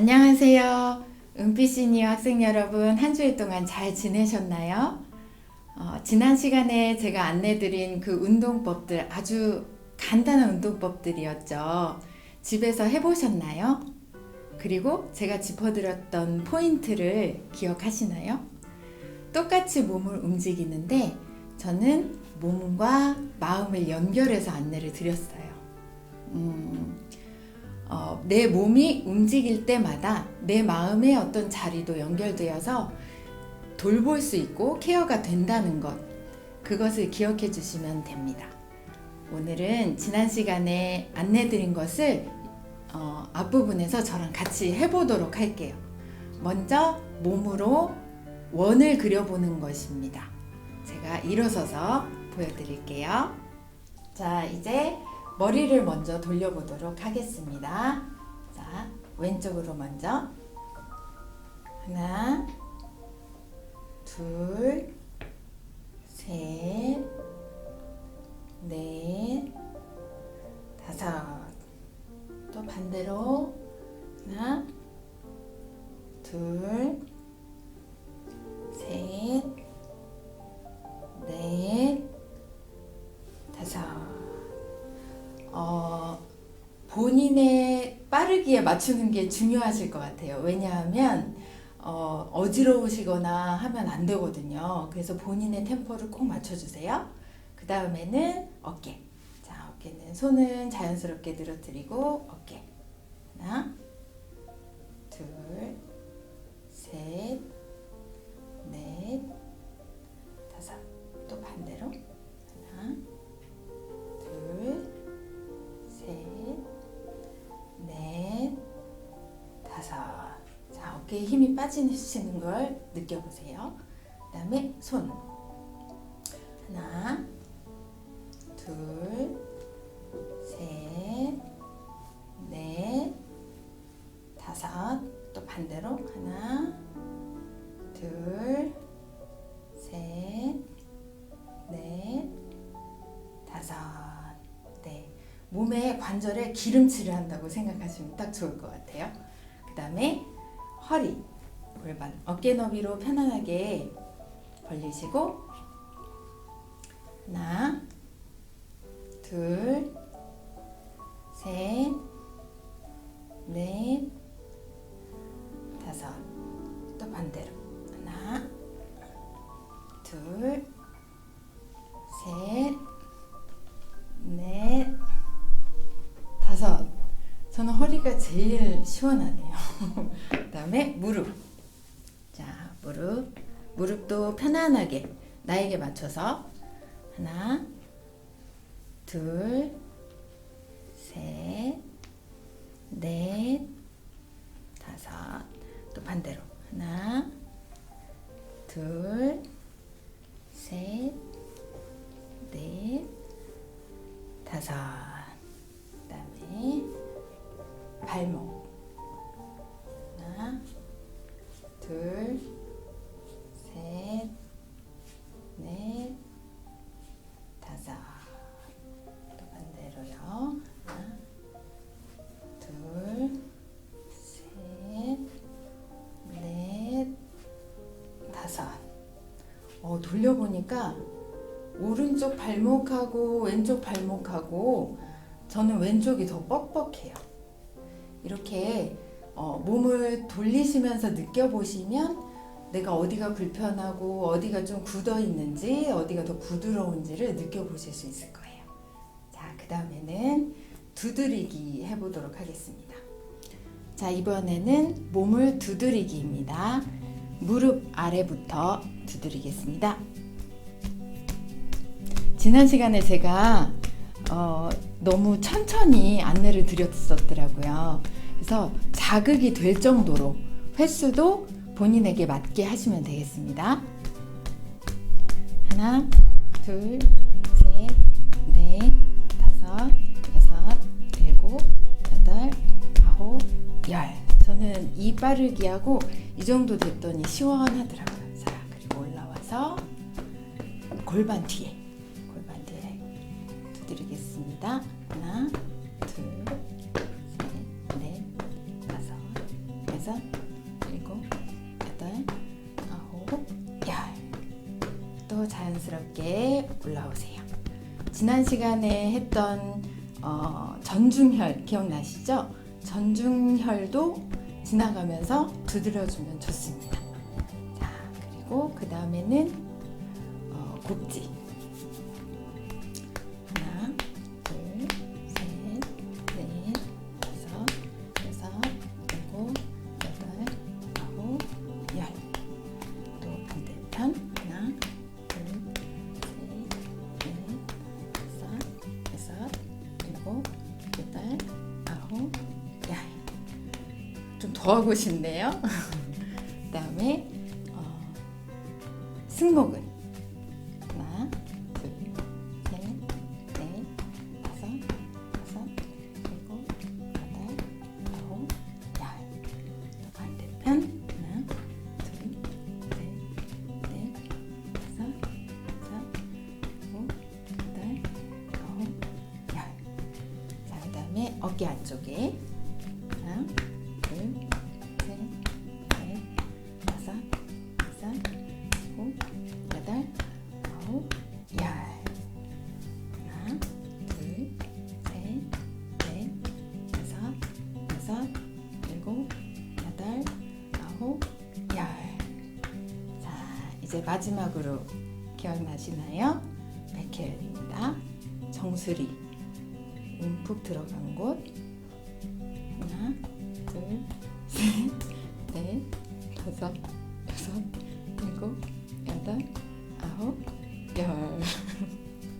안녕하세요. 은피 시니어 학생 여러분, 한 주일 동안 잘 지내셨나요? 어, 지난 시간에 제가 안내드린 그 운동법들 아주 간단한 운동법들이었죠. 집에서 해보셨나요? 그리고 제가 짚어드렸던 포인트를 기억하시나요? 똑같이 몸을 움직이는데 저는 몸과 마음을 연결해서 안내를 드렸어요. 음, 어, 내 몸이 움직일 때마다 내 마음의 어떤 자리도 연결되어서 돌볼 수 있고 케어가 된다는 것, 그것을 기억해 주시면 됩니다. 오늘은 지난 시간에 안내 드린 것을 어, 앞부분에서 저랑 같이 해보도록 할게요. 먼저 몸으로 원을 그려보는 것입니다. 제가 일어서서 보여드릴게요. 자, 이제 머리를 먼저 돌려보도록 하겠습니다. 자, 왼쪽으로 먼저. 하나, 둘, 셋, 넷, 빠르기에 맞추는 게 중요하실 것 같아요. 왜냐하면 어, 어지러우시거나 하면 안 되거든요. 그래서 본인의 템포를 꼭 맞춰주세요. 그 다음에는 어깨. 자, 어깨는 손은 자연스럽게 늘어뜨리고 어깨. 빠지시는 걸 느껴보세요. 그 다음에 손. 하나, 둘, 셋, 넷, 다섯. 또 반대로. 하나, 둘, 셋, 넷, 다섯. 네. 몸에 관절에 기름칠을 한다고 생각하시면 딱 좋을 것 같아요. 그 다음에 허리, 골반, 어깨 너비로 편안하게 벌리시고 하나, 둘, 셋, 넷, 다섯. 또 반대로 하나, 둘, 셋, 넷, 다섯. 저는 허리가 제일 시원하네요. 그 다음에 무릎. 자, 무릎. 무릎도 편안하게 나에게 맞춰서 하나, 둘, 셋, 넷, 다섯. 또 반대로. 하나, 둘, 셋, 넷, 다섯. 그다음에 발목. 하나, 둘, 셋, 넷, 다섯. 또 반대로요. 둘, 셋, 넷, 다섯. 어, 돌려보니까 오른쪽 발목하고 왼쪽 발목하고 저는 왼쪽이 더 뻑뻑해요. 이렇게 어, 몸을 돌리시면서 느껴보시면 내가 어디가 불편하고 어디가 좀 굳어 있는지 어디가 더 부드러운지를 느껴보실 수 있을 거예요. 자, 그 다음에는 두드리기 해보도록 하겠습니다. 자, 이번에는 몸을 두드리기입니다. 무릎 아래부터 두드리겠습니다. 지난 시간에 제가 어, 너무 천천히 안내를 드렸었더라고요. 그래서 자극이 될 정도로 횟수도 본인에게 맞게 하시면 되겠습니다. 하나, 둘, 셋, 넷, 다섯, 여섯, 일곱, 여덟, 아홉, 열. 저는 이 빠르기 하고 이 정도 됐더니 시원하더라고요. 자, 그리고 올라와서 골반 뒤에, 골반 뒤에 두드리겠습니다. 하나, 둘, 여섯, 일곱, 여덟, 아홉, 열. 또 자연스럽게 올라오세요. 지난 시간에 했던 어, 전중혈 기억나시죠? 전중혈도 지나가면서 두드려주면 좋습니다. 자, 그리고 그 다음에는 어, 곡지. 더 하고 싶네요. 그 다음에 어, 승모근 하나, 둘, 셋, 넷, 다섯, 여섯, 일곱, 여덟, 아홉, 열. 또 반대편 하나, 둘, 셋, 넷, 다섯, 여섯, 일곱, 여덟, 아홉, 열. 자, 그 다음에 어깨 안쪽에 정수리 움푹 들어간 곳. 하나, 둘, 셋, 넷, 다섯, 여섯, 일곱, 여덟, 아홉, 열.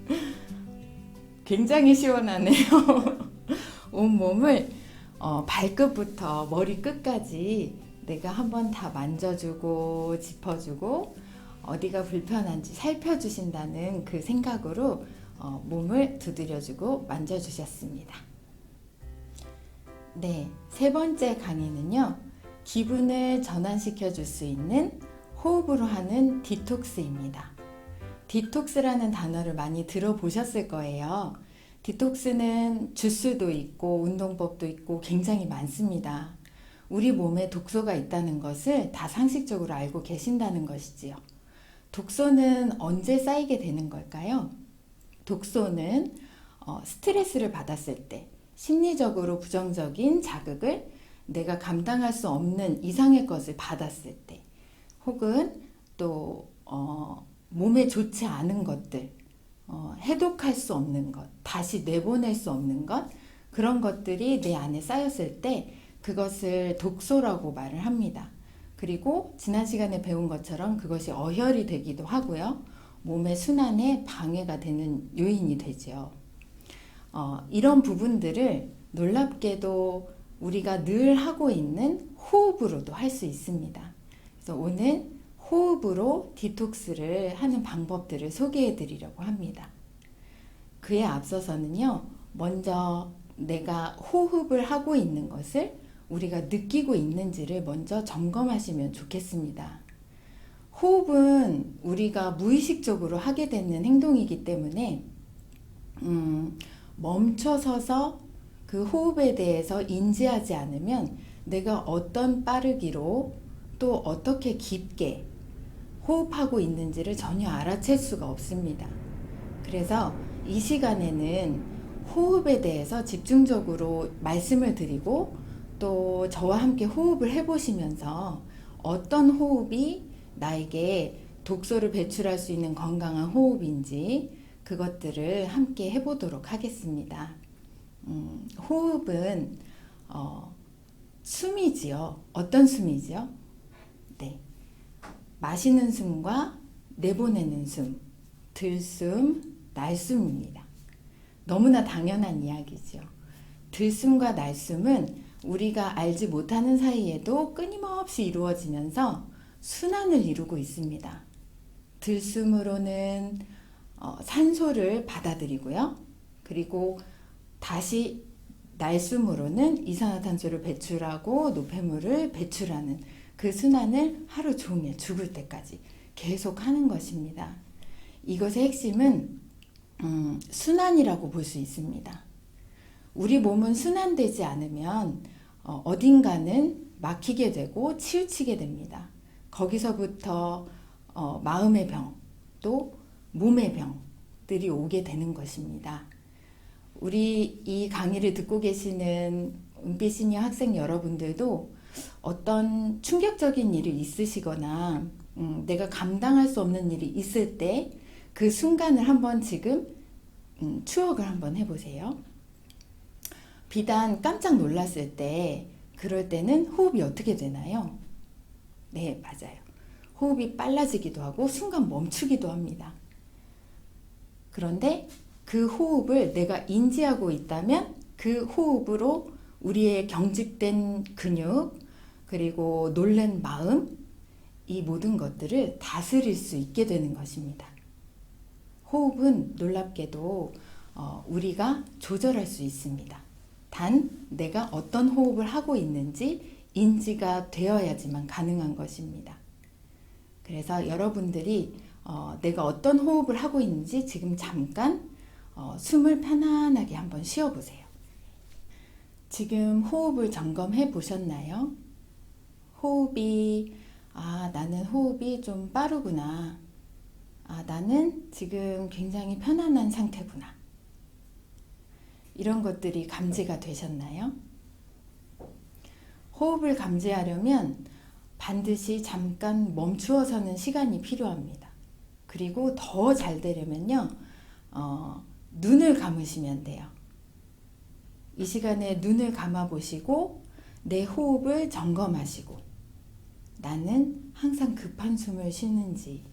굉장히 시원하네요. 온몸을 어, 발끝부터 머리 끝까지 내가 한번 다 만져주고 짚어주고 어디가 불편한지 살펴주신다는 그 생각으로 어, 몸을 두드려주고 만져주셨습니다. 네, 세 번째 강의는요. 기분을 전환시켜 줄 수 있는 호흡으로 하는 디톡스입니다. 디톡스라는 단어를 많이 들어보셨을 거예요. 디톡스는 주스도 있고 운동법도 있고 굉장히 많습니다. 우리 몸에 독소가 있다는 것을 다 상식적으로 알고 계신다는 것이지요. 독소는 언제 쌓이게 되는 걸까요? 독소는 어, 스트레스를 받았을 때, 심리적으로 부정적인 자극을 내가 감당할 수 없는 이상의 것을 받았을 때, 혹은 또 어, 몸에 좋지 않은 것들, 어, 해독할 수 없는 것, 다시 내보낼 수 없는 것, 그런 것들이 내 안에 쌓였을 때 그것을 독소라고 말을 합니다. 그리고 지난 시간에 배운 것처럼 그것이 어혈이 되기도 하고요. 몸의 순환에 방해가 되는 요인이 되죠. 어, 이런 부분들을 놀랍게도 우리가 늘 하고 있는 호흡으로도 할 수 있습니다. 그래서 오늘 호흡으로 디톡스를 하는 방법들을 소개해 드리려고 합니다. 그에 앞서서는요, 먼저 내가 호흡을 하고 있는 것을 우리가 느끼고 있는지를 먼저 점검하시면 좋겠습니다. 호흡은 우리가 무의식적으로 하게 되는 행동이기 때문에, 음, 멈춰서서 그 호흡에 대해서 인지하지 않으면 내가 어떤 빠르기로 또 어떻게 깊게 호흡하고 있는지를 전혀 알아챌 수가 없습니다. 그래서 이 시간에는 호흡에 대해서 집중적으로 말씀을 드리고 또 저와 함께 호흡을 해보시면서 어떤 호흡이 나에게 독소를 배출할 수 있는 건강한 호흡인지 그것들을 함께 해보도록 하겠습니다. 음, 호흡은 어, 숨이지요. 어떤 숨이지요? 네. 마시는 숨과 내보내는 숨, 들숨, 날숨입니다. 너무나 당연한 이야기죠. 들숨과 날숨은 우리가 알지 못하는 사이에도 끊임없이 이루어지면서 순환을 이루고 있습니다. 들숨으로는 어, 산소를 받아들이고요. 그리고 다시 날숨으로는 이산화탄소를 배출하고 노폐물을 배출하는 그 순환을 하루 종일 죽을 때까지 계속 하는 것입니다. 이것의 핵심은 음, 순환이라고 볼 수 있습니다. 우리 몸은 순환되지 않으면 어, 어딘가는 막히게 되고 치우치게 됩니다. 거기서부터 어, 마음의 병, 또 몸의 병들이 오게 되는 것입니다. 우리 이 강의를 듣고 계시는 은빛 시니어 학생 여러분들도 어떤 충격적인 일이 있으시거나 음, 내가 감당할 수 없는 일이 있을 때 그 순간을 한번 지금 음, 추억을 한번 해보세요. 비단 깜짝 놀랐을 때 그럴 때는 호흡이 어떻게 되나요? 네, 맞아요. 호흡이 빨라지기도 하고 순간 멈추기도 합니다. 그런데 그 호흡을 내가 인지하고 있다면 그 호흡으로 우리의 경직된 근육 그리고 놀란 마음 이 모든 것들을 다스릴 수 있게 되는 것입니다. 호흡은 놀랍게도 어, 우리가 조절할 수 있습니다. 단 내가 어떤 호흡을 하고 있는지 인지가 되어야지만 가능한 것입니다. 그래서 여러분들이 어, 내가 어떤 호흡을 하고 있는지 지금 잠깐 어, 숨을 편안하게 한번 쉬어 보세요. 지금 호흡을 점검해 보셨나요? 호흡이 아, 나는 호흡이 좀 빠르구나. 아, 나는 지금 굉장히 편안한 상태구나. 이런 것들이 감지가 되셨나요? 호흡을 감지하려면 반드시 잠깐 멈추어서는 시간이 필요합니다. 그리고 더 잘 되려면요, 어, 눈을 감으시면 돼요. 이 시간에 눈을 감아 보시고 내 호흡을 점검하시고 나는 항상 급한 숨을 쉬는지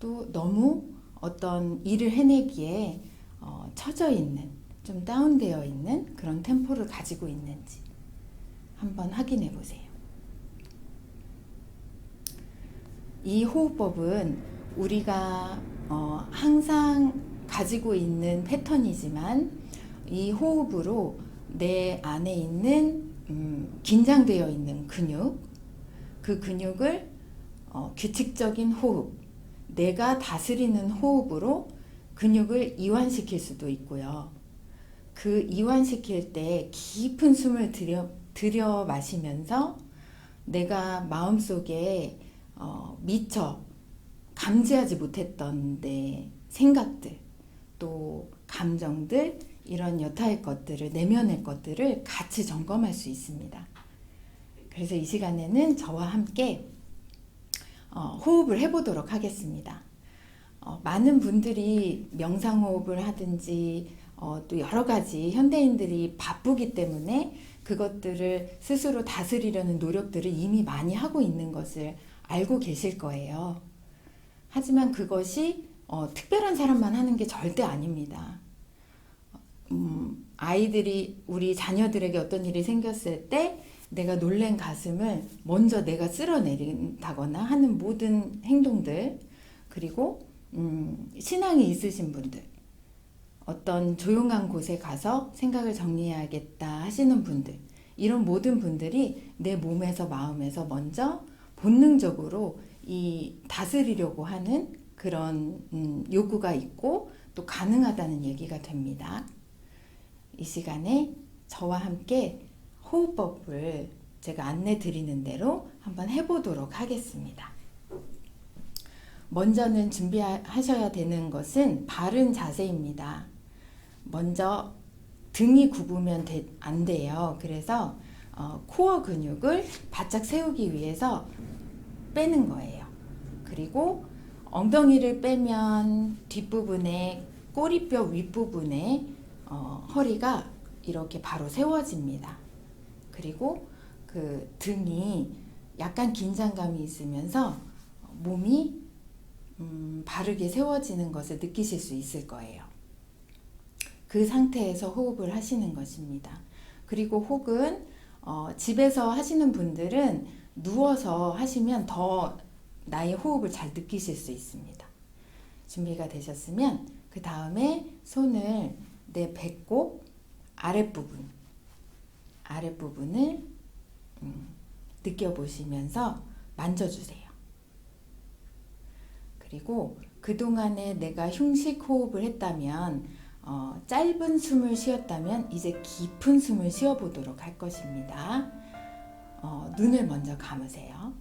또 너무 어떤 일을 해내기에 어, 처져 있는 좀 다운되어 있는 그런 템포를 가지고 있는지 한번 확인해 보세요. 이 호흡법은 우리가 어, 항상 가지고 있는 패턴이지만 이 호흡으로 내 안에 있는 음, 긴장되어 있는 근육, 그 근육을 어, 규칙적인 호흡, 내가 다스리는 호흡으로 근육을 이완시킬 수도 있고요. 그 이완시킬 때 깊은 숨을 들여, 들여 마시면서 내가 마음속에 어, 미처 감지하지 못했던 내 생각들, 또 감정들, 이런 여타의 것들을, 내면의 것들을 같이 점검할 수 있습니다. 그래서 이 시간에는 저와 함께 어, 호흡을 해보도록 하겠습니다. 어, 많은 분들이 명상호흡을 하든지 어, 또 여러 가지 현대인들이 바쁘기 때문에 그것들을 스스로 다스리려는 노력들을 이미 많이 하고 있는 것을 알고 계실 거예요. 하지만 그것이 어, 특별한 사람만 하는 게 절대 아닙니다. 음, 아이들이 우리 자녀들에게 어떤 일이 생겼을 때 내가 놀란 가슴을 먼저 내가 쓸어내린다거나 하는 모든 행동들 그리고 음, 신앙이 있으신 분들 어떤 조용한 곳에 가서 생각을 정리해야겠다 하시는 분들 이런 모든 분들이 내 몸에서 마음에서 먼저 본능적으로 이 다스리려고 하는 그런 음, 요구가 있고 또 가능하다는 얘기가 됩니다. 이 시간에 저와 함께 호흡법을 제가 안내 드리는 대로 한번 해보도록 하겠습니다. 먼저는 준비하셔야 되는 것은 바른 자세입니다. 먼저 등이 굽으면 되, 안 돼요. 그래서 어, 코어 근육을 바짝 세우기 위해서 빼는 거예요. 그리고 엉덩이를 빼면 뒷부분에 꼬리뼈 윗부분에 어, 허리가 이렇게 바로 세워집니다. 그리고 그 등이 약간 긴장감이 있으면서 몸이 음, 바르게 세워지는 것을 느끼실 수 있을 거예요. 그 상태에서 호흡을 하시는 것입니다. 그리고 혹은 어, 집에서 하시는 분들은 누워서 하시면 더 나의 호흡을 잘 느끼실 수 있습니다. 준비가 되셨으면 그 다음에 손을 내 배꼽 아랫부분 아랫부분을 음, 느껴보시면서 만져주세요. 그리고 그동안에 내가 흉식 호흡을 했다면 어, 짧은 숨을 쉬었다면 이제 깊은 숨을 쉬어보도록 할 것입니다. 어, 눈을 먼저 감으세요.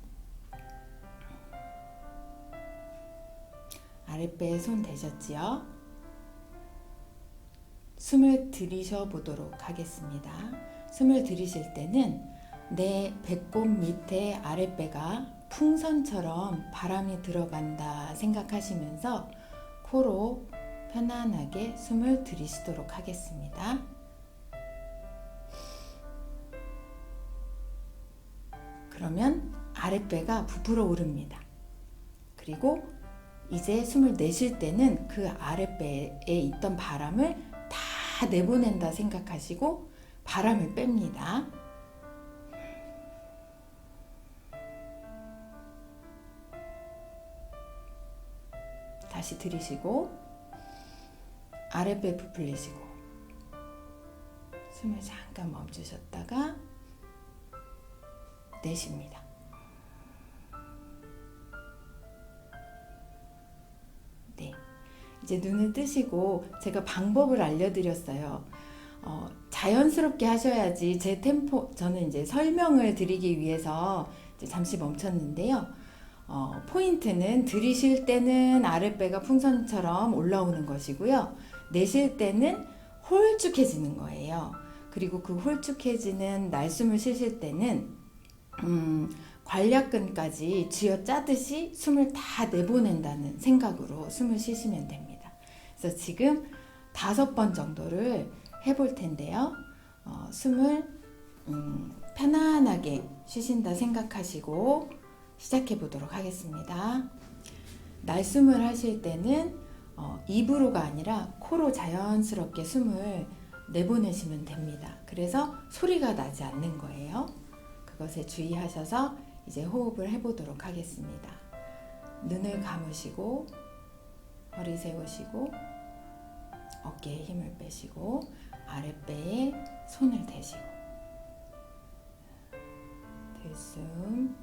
아랫배에 손 대셨지요? 숨을 들이셔 보도록 하겠습니다. 숨을 들이실 때는 내 배꼽 밑에 아랫배가 풍선처럼 바람이 들어간다 생각하시면서 코로 편안하게 숨을 들이쉬도록 하겠습니다. 그러면 아랫배가 부풀어 오릅니다. 그리고 이제 숨을 내쉴 때는 그 아랫배에 있던 바람을 다 내보낸다 생각하시고 바람을 뺍니다. 다시 들이쉬고 아랫배 부풀리시고 숨을 잠깐 멈추셨다가 내쉽니다. 네. 이제 눈을 뜨시고 제가 방법을 알려드렸어요. 어, 자연스럽게 하셔야지 제 템포, 저는 이제 설명을 드리기 위해서 잠시 멈췄는데요. 어, 포인트는 들이쉴 때는 아랫배가 풍선처럼 올라오는 것이고요. 내쉴 때는 홀쭉해지는 거예요. 그리고 그 홀쭉해지는 날숨을 쉬실 때는 음, 관략근까지 쥐어 짜듯이 숨을 다 내보낸다는 생각으로 숨을 쉬시면 됩니다. 그래서 지금 다섯 번 정도를 해볼 텐데요. 어, 숨을 음, 편안하게 쉬신다 생각하시고 시작해 보도록 하겠습니다. 날숨을 하실 때는 어, 입으로가 아니라 코로 자연스럽게 숨을 내보내시면 됩니다. 그래서 소리가 나지 않는 거예요. 그것에 주의하셔서 이제 호흡을 해보도록 하겠습니다. 눈을 감으시고 허리 세우시고 어깨에 힘을 빼시고 아랫배에 손을 대시고 들숨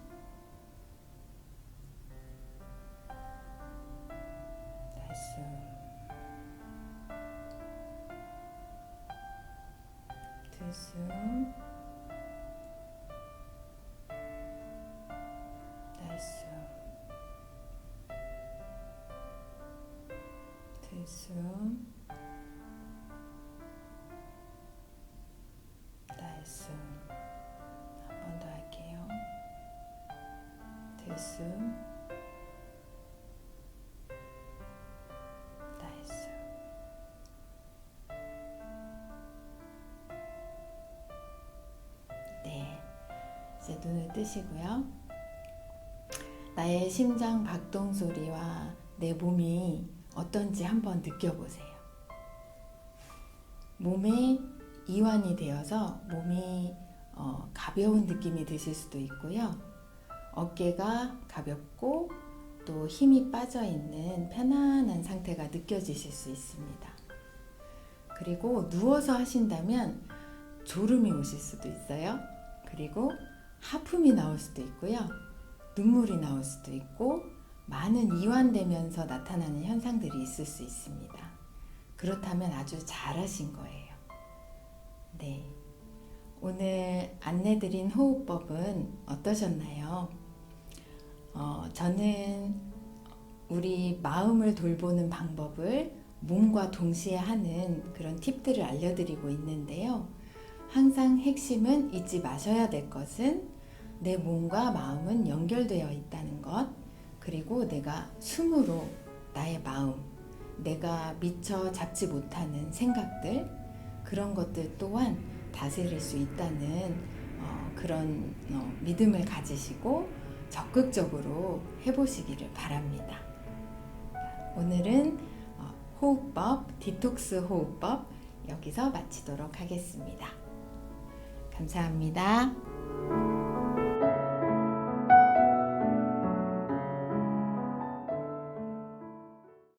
들숨 날숨 네, 이제 눈을 뜨시고요. 나의 심장 박동 소리와 내 몸이 어떤지 한번 느껴보세요. 몸에 이완이 되어서 몸이 어, 가벼운 느낌이 드실 수도 있고요. 어깨가 가볍고 또 힘이 빠져 있는 편안한 상태가 느껴지실 수 있습니다. 그리고 누워서 하신다면 졸음이 오실 수도 있어요. 그리고 하품이 나올 수도 있고요. 눈물이 나올 수도 있고 많은 이완되면서 나타나는 현상들이 있을 수 있습니다. 그렇다면 아주 잘하신 거예요. 네. 오늘 안내드린 호흡법은 어떠셨나요? 어, 저는 우리 마음을 돌보는 방법을 몸과 동시에 하는 그런 팁들을 알려드리고 있는데요. 항상 핵심은 잊지 마셔야 될 것은 내 몸과 마음은 연결되어 있다는 것, 그리고 내가 숨으로 나의 마음, 내가 미처 잡지 못하는 생각들, 그런 것들 또한 다스릴 수 있다는 어, 그런 어, 믿음을 가지시고 적극적으로 해보시기를 바랍니다. 오늘은 어, 호흡법, 디톡스 호흡법 여기서 마치도록 하겠습니다. 감사합니다.